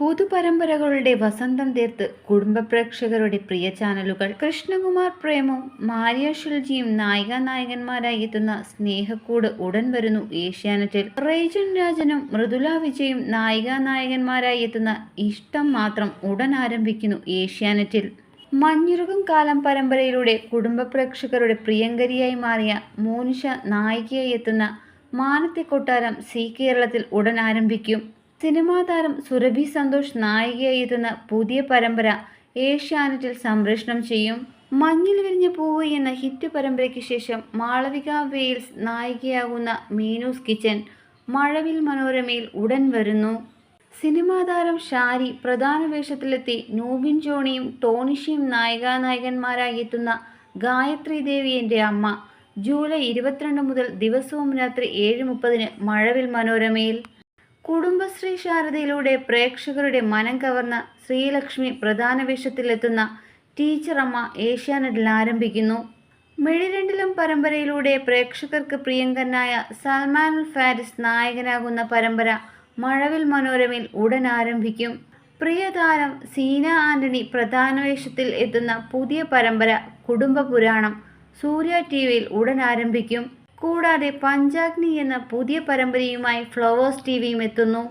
പുതുപരമ്പരകളുടെ വസന്തം തീർത്ത് കുടുംബ പ്രേക്ഷകരുടെ പ്രിയ ചാനലുകൾ കൃഷ്ണകുമാർ പ്രേമും മാരിയ ഷിൽജിയും നായിക നായകന്മാരായി എത്തുന്ന സ്നേഹക്കൂട് ഉടൻ വരുന്നു ഏഷ്യാനെറ്റിൽ. റേജൻ രാജനും മൃദുല വിജയും നായിക നായകന്മാരായി എത്തുന്ന ഇഷ്ടം മാത്രം ഉടൻ ആരംഭിക്കുന്നു ഏഷ്യാനെറ്റിൽ. മഞ്ഞുരുകം കാലം പരമ്പരയിലൂടെ കുടുംബ പ്രേക്ഷകരുടെ പ്രിയങ്കരിയായി മാറിയ മോനിഷ നായികയായി എത്തുന്ന മാനത്തെ കൊട്ടാരം സി കേരളത്തിൽ ഉടൻ ആരംഭിക്കും. സിനിമാ താരം സുരഭി സന്തോഷ് നായികയായി എത്തുന്ന പുതിയ പരമ്പര ഏഷ്യാനെറ്റിൽ സംപ്രേഷണം ചെയ്യും. മഞ്ഞിൽ വിരിഞ്ഞ പൂവ് എന്ന ഹിറ്റ് പരമ്പരയ്ക്ക് ശേഷം മാളവിക വെയിൽസ് നായികയാകുന്ന മീനൂസ് കിച്ചൻ മഴവിൽ മനോരമയിൽ ഉടൻ വരുന്നു. സിനിമാ താരം ഷാരി പ്രധാന വേഷത്തിലെത്തി നൂബിൻ ജോണിയും ടോണിഷയും നായികാനായകന്മാരായി എത്തുന്ന ഗായത്രി ദേവി എന്റെ അമ്മ. ജൂലൈ ഇരുപത്തിരണ്ട് മുതൽ ദിവസവും രാത്രി ഏഴ് മുപ്പതിന് മഴവിൽ മനോരമയിൽ കുടുംബശ്രീ ശാരദയിലൂടെ പ്രേക്ഷകരുടെ മനം കവർന്ന ശ്രീലക്ഷ്മി പ്രധാന വേഷത്തിലെത്തുന്ന ടീച്ചറമ്മ ഏഷ്യാനെറ്റിൽ ആരംഭിക്കുന്നു. മെഴിരണ്ടിലും പരമ്പരയിലൂടെ പ്രേക്ഷകർക്ക് പ്രിയങ്കരനായ സൽമാൻ ഫാരിസ് നായകനാകുന്ന പരമ്പര മഴവിൽ മനോരമയിൽ ഉടൻ ആരംഭിക്കും. പ്രിയതാരം സീന ആന്റണി പ്രധാന വേഷത്തിൽ എത്തുന്ന പുതിയ പരമ്പര കുടുംബ പുരാണം സൂര്യ ടി വിയിൽ ഉടൻ ആരംഭിക്കും. കൂടാതെ പഞ്ചാഗ്നി എന്ന പുതിയ പരമ്പരയുമായി ഫ്ലവേഴ്സ് ടി വിയും എത്തുന്നു.